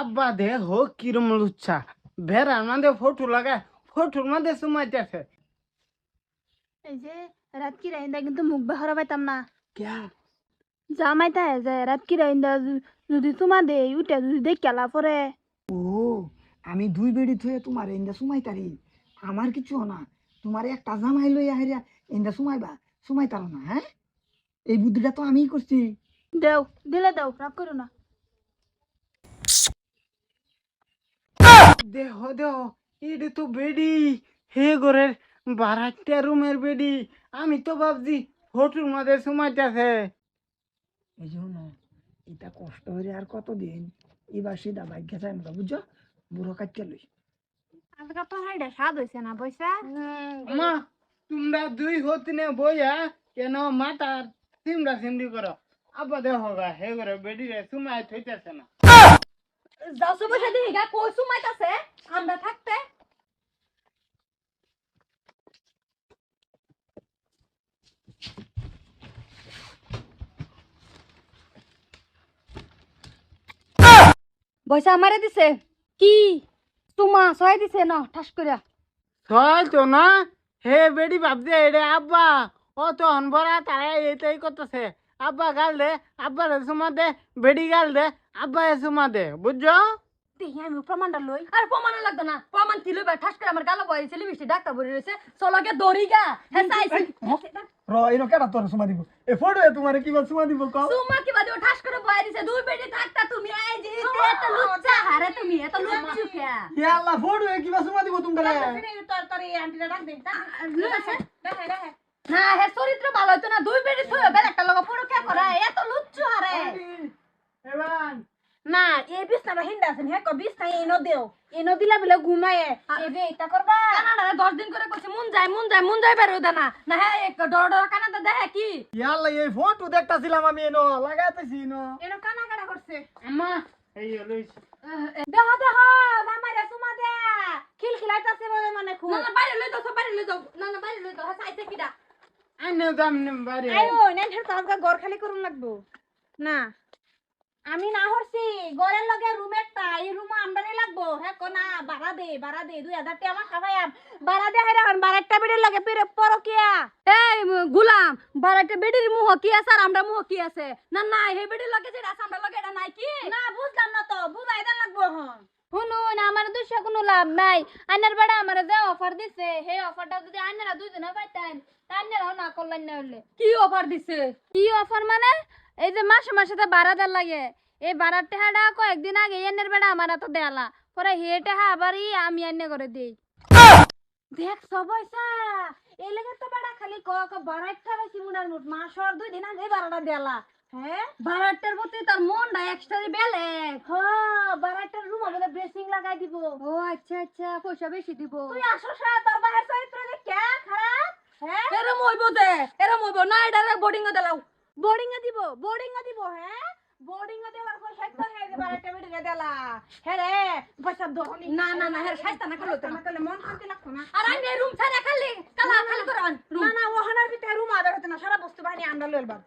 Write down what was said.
আব্বা দে হোক কিরম লুচ্ছা। ভেড়ার মধ্যে ফটো লাগা ফটোর মধ্যে সুমাইতেছে এই যে রাত কি রাইন্দা কিন্তু মুখ বাহরা পাইতাম না। ক্যা? জামাইতা হে যে রাত কি রাইন্দা যদি তোমা দে উঠে যদি দেখ কেলা পরে। ও আমি দুই বেড়ি থয়ে তোমার এন্দা সুমাই তারি। আমার কিছু না। তোমার একটা জামাই লই আহেরা এন্দা সুমাইবা সুমাই তারো না হ্যাঁ? এই বুদ্ধিটা তো আমিই করছি। দেও দিলে দেও রাগ করো না। দেহ দেহ এটা তো বেডি। হে ঘরের বারাটটা রুমের বেডি। আমি তো ভাবছি ফটোর মধ্যে সুমাইতেছে এই জন্য এটা কষ্ট হয়ে আর কতদিন? এবার সেটা ভাগ্য চাই না বুঝছ? বুড়ো কাটিয়ে লই। আজকে তো হাইডা স্বাদ হইছে না পয়সা? মা তোমরা দুই হতিনে বইয়া কেন মাতার সিমরা সিমরি করো? আব্বা দেহ গা হে ঘরে বেডি রে সুমাই থইতেছে না। যাও পয়সা দিই গা কই সুমাইতাছে আমরা থাকতে। পয়সা আমারে দিছে, কি? তোমা সহায় দিছে, না, ঠাস করিয়া চল তো না? হে বেডি ভাবছে এটা আব্বা ও তো অনভরা তারা এইটাই করতেছে। আব্বা গাল দে, আব্বা সুমা দে, বেডি গাল দে। আব্বা এ সুমা দে বুঝছ দেখি আমি প্রমাণটা লই। আর প্রমাণ লাগতো না। প্রমাণ কি লইবা? ঠাস করে আমার গালো বয়ে ছেলে মিষ্টি ডাক্তার বলে রয়েছে চলকে দড়ি গা হ্যাঁ চাইছি র এনো কেডা তোর সুমা দিব? এ ফটো তোমারে কি বল সুমা দিব কও তোমা কি বাদে ঠাস করে বয়ে দিছে। দুই বেটি থাকতা তুমি এই যে এত লুচ্চা হারে তুমি এত লুচ্চু কে ইয়া আল্লাহ ফটো কি সুমা দিব তোমরা? তোর তোর এই আন্টিটা ডাক দে দেখে দেখে। না হে চরিত্র ভালো হইতো না। দুই বেটি থুয়ে বেল একটা লগা পুরো কে করে এত লুচ্চু হারে এবার না হ্যাঁ ক বিছনা এনো দেও। এনো দিলা বলে ঘুমায়ে। এবে এটা করবা? কানাডারে দশ দিন করে কইছে মন যায় মন যায় মন যায় বেরো না। না হ্যাঁ এক ডর ডর কানাডা দেখে কি? ইয়া আল্লাহ এই ফটো দেখতাছিলাম আমি এনো লাগাইতেছি এনো এনো কানা কাটা করছে। আম্মা। এই হলো দেহ দেহ মামারে সুমা দে। খিল খিলাইতাছে বলে মানে খুব। না না বাইরে লই দাও বাইরে লই দাও না না বাইরে লই দাও চাইছে কিডা? দাম নে নেন হের তো ঘর খালি করুন লাগবো। না। আমি না হরছি ঘরের লগে রুম একটা এই রুম আমদানি লাগবো। হ্যাঁ কো না ভাড়া দে ভাড়া দে দুই হাজার টাকা আমার খাবাইয়াম ভাড়া দে হেরে হন ভাড়া একটা বেডের লগে পেরে পরকিয়া। এই গুলাম বারাতে বেডির মুহ কি আছে আর আমরা মুহ কি আছে? না না হে বেডির লগে যেটা আছে আমরা লগে এটা নাই কি? না বুঝলাম না তো বুঝাই দেন লাগবো হন। শুনুন আমার দুশো কোনো লাভ নাই। আইনার বেড়া আমার যে অফার দিছে সেই অফারটা যদি আইনারা দুজনে পাইতেন তা আইনারাও না করলেন না হলে। কি অফার দিছে? কি অফার মানে? এই যে মাসে মাসে তো ভাড়া দেওয়ার লাগে। এই ভাড়ার টেহাটা কয়েকদিন আগে এনের বেড়া আমার তো দেয়ালা পরে হে টেহা আবার ই আমি আইনে করে দিই। দেখ সবাইসা এই লেগে তো বাড়া খালি ক ক ভাড়া একটা হয়েছি মুনার মুট মাসর দুই দিন আগে ভাড়াটা দেলা হ্যাঁ? প্রতি তার মনটা এক্সট্রা রুম আমাদের লাগাই দিব। ও আচ্ছা আচ্ছা পয়সা বেশি দিব। তুই আসস না তোর বাহের চরিত্র যে কে খারাপ? হ্যাঁ? এরম হইব দে এরম হইব না এটা বোর্ডিং এ দিলাও। বোর্ডিং দিব বোর্ডিং দিব হ্যাঁ? বোর্ডিং দেওয়ার পর সাইড তো হয়ে যাবে একটা বেডে দেলা। হ্যাঁ রে পয়সা দহনি না না না হ্যাঁ সাইতা না করল আমার তাহলে মন শান্তি লাগতো না। আর আমি রুম ছাড়া খালি কালা খালি করে আন না না ওহানার ভিতরে রুম আদার হতো না সারা বস্তু বাহিনী আন্ডা লইল বাদ।